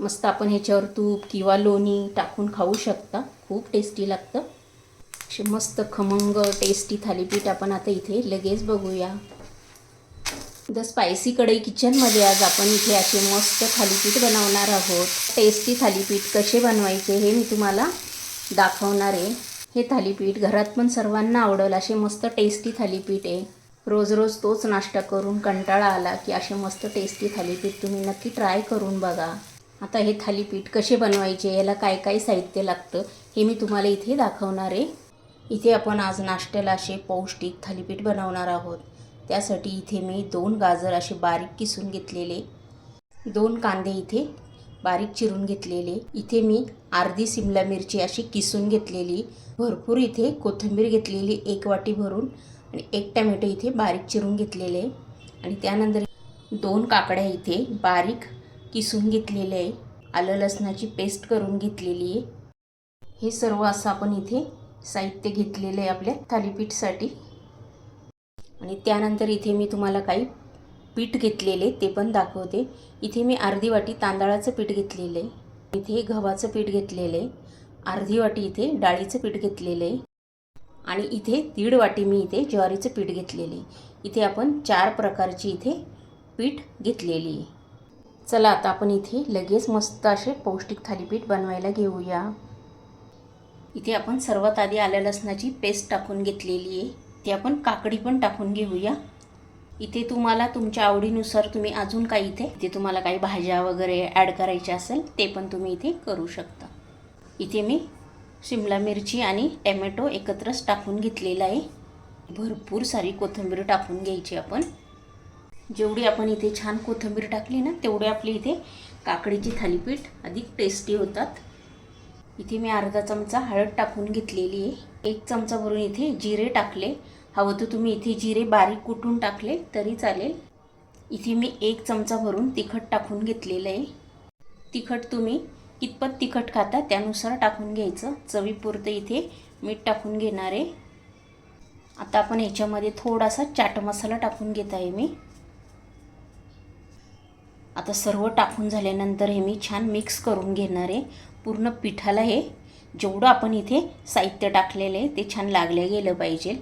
मस्त आपण ह्याच्यावर तूप किंवा लोणी टाकून खाऊ शकता. खूप टेस्टी लागतं. असे मस्त खमंग टेस्टी थालीपीठ आपण आता इथे लगेच बघूया. द स्पायसी कढई किचनमध्ये आज आपण इथे असे मस्त थालीपीठ बनवणार आहोत. टेस्टी थालीपीठ कसे बनवायचे हे मी तुम्हाला दाखवणार आहे. हे थालीपीठ घरात पण सर्वांना आवडेल असे मस्त टेस्टी थालीपीठ आहे. रोज रोज तोच नाश्ता करून कंटाळा आला की असे मस्त टेस्टी थालीपीठ तुम्ही नक्की ट्राय करून बघा. आता हे थालीपीठ कसे बनवायचे याला काय काय साहित्य लागतं हे मी तुम्हाला इथे दाखवणार आहे. इथे आपण आज नाश्त्याला असे पौष्टिक थालीपीठ बनवणार आहोत. त्यासाठी इथे मी दोन गाजर असे बारीक किसून घेतलेले दोन कांदे इथे बारीक चिरून घेतलेले. इथे मी अर्धी सिमला मिरची अशी किसून घेतलेली भरपूर इथे कोथिंबीर घेतलेली एक वाटी भरून आणि एक टमॅटो इथे बारीक चिरून घेतलेले. आणि त्यानंतर दोन काकड्या इथे बारीक किसून घेतलेले आहे. आलं लसणाची पेस्ट करून घेतलेली आहे. हे सर्व असं आपण इथे साहित्य घेतलेलं आहे आपल्या थालीपीठसाठी. आणि त्यानंतर इथे मी तुम्हाला काही पीठ घेतलेले ते पण दाखवते. इथे मी अर्धी वाटी तांदळाचं पीठ घेतलेलं आहे. इथे गव्हाचं पीठ घेतलेलं आहे. अर्धी वाटी इथे डाळीचं पीठ घेतलेलं आहे. आणि इथे दीड वाटी मी इथे ज्वारीचं पीठ घेतलेले आहे. इथे आपण चार प्रकारची इथे पीठ घेतलेली आहे. चला आता आपण इथे लगेच मस्त असे पौष्टिक थालीपीठ बनवायला घेऊया. इथे आपण सर्वात आधी आल्या लसणाची पेस्ट टाकून घेतलेली आहे. ती आपण काकडी पण टाकून घेऊया. इथे तुम्हाला तुमच्या आवडीनुसार तुम्ही अजून काही इथे इथे तुम्हाला काही भाज्या वगैरे ॲड करायच्या असेल ते पण तुम्ही इथे करू शकता. इथे मी शिमला मिरची आणि टॅमॅटो एकत्रच टाकून घेतलेला आहे. भरपूर सारी कोथिंबीर टाकून घ्यायची आपण. जेवढी आपण इथे छान कोथिंबीर टाकली ना तेवढे आपले इथे काकडीची थालीपीठ अधिक टेस्टी होतात. इथे मी अर्धा चमचा हळद टाकून घेतलेली आहे. एक चमचा भरून इथे जिरे टाकले. हवं तर तुम्ही इथे जिरे बारीक कुटून टाकले तरी चालेल. इथे मी एक चमचा भरून तिखट टाकून घेतलेलं आहे. तिखट तुम्ही कितपत तिखट खाता त्यानुसार टाकून घ्यायचं. चवीपुरतं इथे मीठ टाकून घेणार आहे. आता आपण ह्याच्यामध्ये थोडासा चाट मसाला टाकून घेत आहे मी. आता सर्व टाकून झाल्यानंतर हे मी छान मिक्स करून घेणार आहे. पूर्ण पिठाला हे जेवढं आपण इथे साहित्य टाकलेलं आहे ते छान लागले गेलं पाहिजे.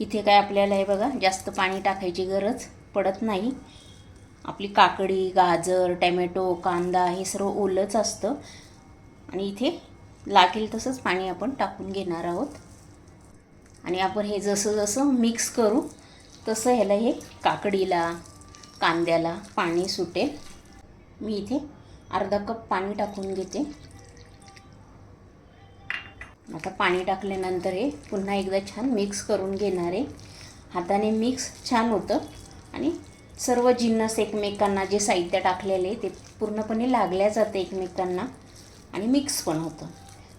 इथे काय आपल्याला हे बघा जास्त पाणी टाकायची गरज पडत नाही. आपली काकडी गाजर टॅमॅटो कांदा हे सर्व ओलंच असतं. आणि इथे लागेल तसंच पाणी आपण टाकून घेणार आहोत. आणि आपण हे जसं जसं मिक्स करू तसं ह्याला हे काकडीला कांद्याला पाणी सुटेल. मी इथे अर्धा कप पाणी टाकून घेते. आता पाणी टाकल्यानंतर हे पुन्हा एकदा छान मिक्स करून घेणार आहे. हाताने मिक्स छान होतं. आणि सर्व जिन्नस एकमेकांना जे साहित्य टाकलेले ते पूर्णपणे लागल्या जातं एकमेकांना. आणि मिक्स पण होतं.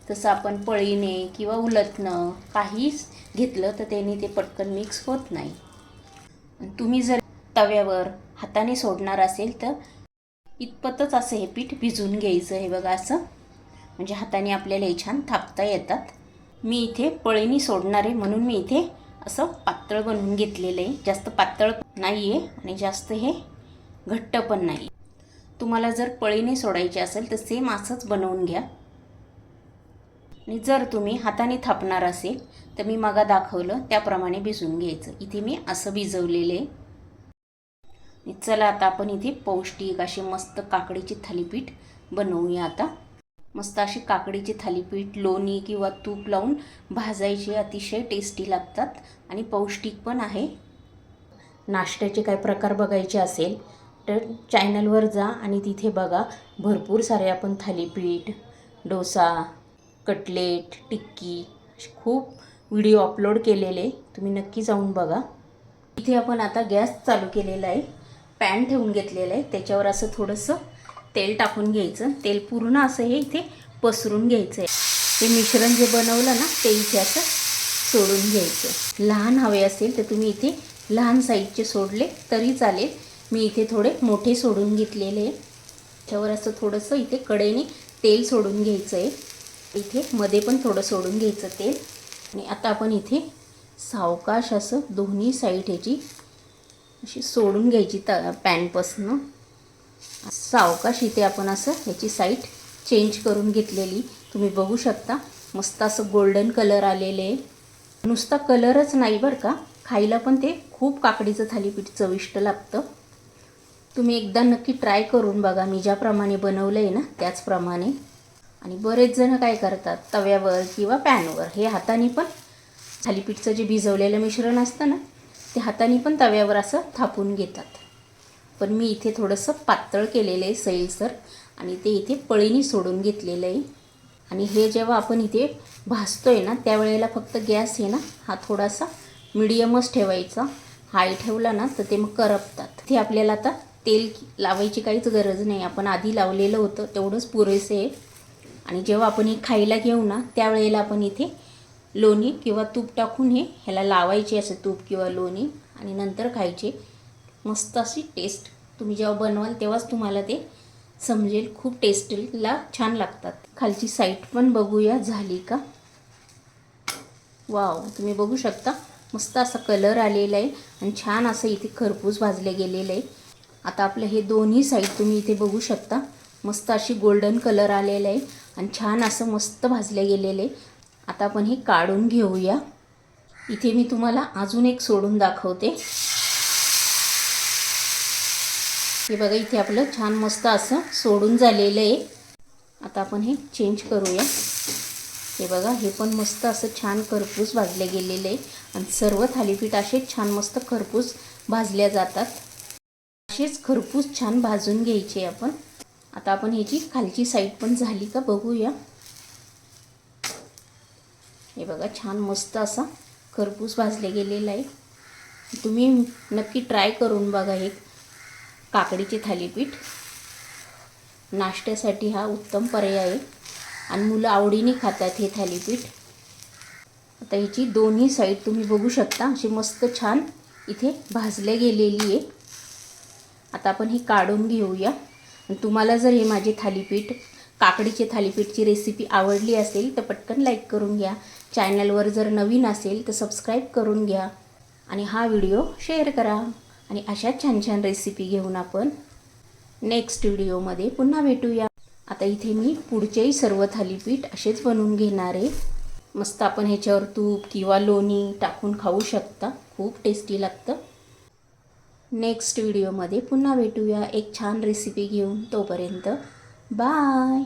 तसं आपण पळीने किंवा उलटणं काहीच घेतलं तर त्याने ते पटकन मिक्स होत नाही. तुम्ही जर तव्यावर हाताने सोडणार असेल तर इतपतच असं हे पीठ भिजून घ्यायचं हे बघा असं. म्हणजे हाताने आपल्याला हे छान थापता येतात. मी इथे पळीनी सोडणार आहे म्हणून मी इथे असं पातळ बनवून घेतलेलं आहे. जास्त पातळ नाही आहे आणि जास्त हे घट्ट पण नाही तुम्हाला जर पळीने सोडायचे असेल तर सेम असंच बनवून घ्या. आणि जर तुम्ही हाताने थापणार असेल तर मी मगा दाखवलं त्याप्रमाणे भिजवून घ्यायचं. इथे मी असं भिजवलेलं आहे. चला आता आपण इथे पौष्टिक अशी मस्त काकडीची थालीपीठ बनवूया आता. मस्त अशी काकडीची थालीपीठ लोणी किंवा तूप लावून भाजायचे अतिशय टेस्टी लागतात आणि पौष्टिक पण आहे. नाश्त्याचे काय प्रकार बघायचे असेल तर चॅनलवर जा आणि तिथे बघा भरपूर सारे आपण थालीपीठ डोसा कटलेट टिक्की खूप व्हिडिओ अपलोड केलेले. तुम्ही नक्की जाऊन बघा. इथे आपण आता गॅस चालू केलेला आहे. पॅन ठेवून घेतलेलं आहे. त्याच्यावर असं थोडंसं तेल टाकून घ्यायचं. तेल पूर्ण असं हे इथे पसरून घ्यायचं आहे हे मिश्रण जे बनवलं ना ते इथे असं सोडून घ्यायचं. लहान हवे असेल तर तुम्ही इथे लहान साईजचे सोडले तरी चालेल. मी इथे थोडे मोठे सोडून घेतलेले आहे. त्याच्यावर असं थोडंसं इथे कडेने तेल सोडून घ्यायचं आहे इथे मध्ये पण थोडं सोडून घ्यायचं तेल. आणि आता आपण इथे सावकाश असं दोन्ही साईड ह्याची अशी सोडून घ्यायची त पॅनपासनं सावकाश इथे आपण असं ह्याची साईट चेंज करून घेतलेली. तुम्ही बघू शकता. मस्त असं गोल्डन कलर आलेले. आहे. नुसता कलरच नाही बरं का. खायला पण ते खूप काकडीचं थालीपीठ चविष्ट लागतं. तुम्ही एकदा नक्की ट्राय करून बघा. मी ज्याप्रमाणे बनवलं आहे ना त्याचप्रमाणे. आणि बरेच जण काय करतात? तव्यावर किंवा पॅनवर हे हाताने पण थालीपीठचं जे भिजवलेलं मिश्रण असतं ना ते हाताने पण तव्यावर असं थापून घेतात. पण मी इथे थोडंसं पातळ केलेलं आहे सैलसर आणि ते इथे पळीनी सोडून घेतलेलं आहे. आणि हे जेव्हा आपण इथे भासतो आहे ना त्यावेळेला फक्त गॅस आहे ना हा थोडासा मिडियमच ठेवायचा. हाय ठेवला ना तर ते मग करपतात. ते आपल्याला आता तेल लावायची काहीच गरज नाही. आपण आधी लावलेलं होतं तेवढंच पुरेसे आहे. आणि जेव्हा आपण हे खायला घेऊ ना त्यावेळेला आपण इथे लोणी किंवा तूप टाकून हे ह्याला लावायचे असं तूप किंवा लोणी आणि नंतर खायचे. मस्त अशी टेस्ट तुम्ही जेव्हा बनवाल तेव्हाच तुम्हाला ते समजेल. खूप टेस्टला छान लागतात. खालची साईट पण बघूया झाली का? वाव तुम्ही बघू शकता. मस्त असा कलर आलेला आहे आणि छान असं इथे खरपूस भाजले गेलेलं आहे. आता आपलं हे दोन्ही साईड तुम्ही इथे बघू शकता. मस्त अशी गोल्डन कलर आलेला आहे आणि छान असं मस्त भाजले गेलेलं आहे. आता आपण हे काढून घेऊया. इथे मी तुम्हाला अजून एक सोडून दाखवते. हे बघा इथे आपलं छान मस्त असं सोडून झालेलं आहे. आता आपण हे चेंज करूया. हे बघा हे पण मस्त असं छान खरपूस भाजले गेलेलं आहे. आणि सर्व थालीपीठ असे छान मस्त खरपूस भाजल्या जातात. असेच खरपूस छान भाजून घ्यायचे आपण. आता आपण ह्याची खालची साईड पण झाली का बघूया. हे बघा छान मस्त असा खरपूस भाजले गेलेला आहे. तुम्ही नक्की ट्राय करून बघा हे काकडीचे थालीपीठ. नाश्त्यासाठी हा उत्तम पर्याय आहे. आणि मुलं आवडीने खातात हे थालीपीठ. आता ह्याची दोन्ही साईड तुम्ही बघू शकता अशी मस्त छान इथे भाजले गेलेली आहे. आता आपण हे काढून घेऊया. तुम्हाला जर हे माझे थालीपीठ काकडीचे थालीपीठची रेसिपी आवडली असेल तर पटकन लाईक करून घ्या. चॅनलवर जर नवीन असेल तर सबस्क्राईब करून घ्या आणि हा व्हिडिओ शेअर करा. आणि अशा छान छान रेसिपी घेऊन आपण नेक्स्ट व्हिडिओमध्ये पुन्हा भेटूया. आता इथे मी पुढचेही सर्व थालीपीठ असेच बनवून घेणार आहे. मस्त आपण ह्याच्यावर तूप किंवा लोणी टाकून खाऊ शकता. खूप टेस्टी लागतं. नेक्स्ट व्हिडिओमध्ये पुन्हा भेटूया. एक छान रेसिपी घेऊन तोपर्यंत बाय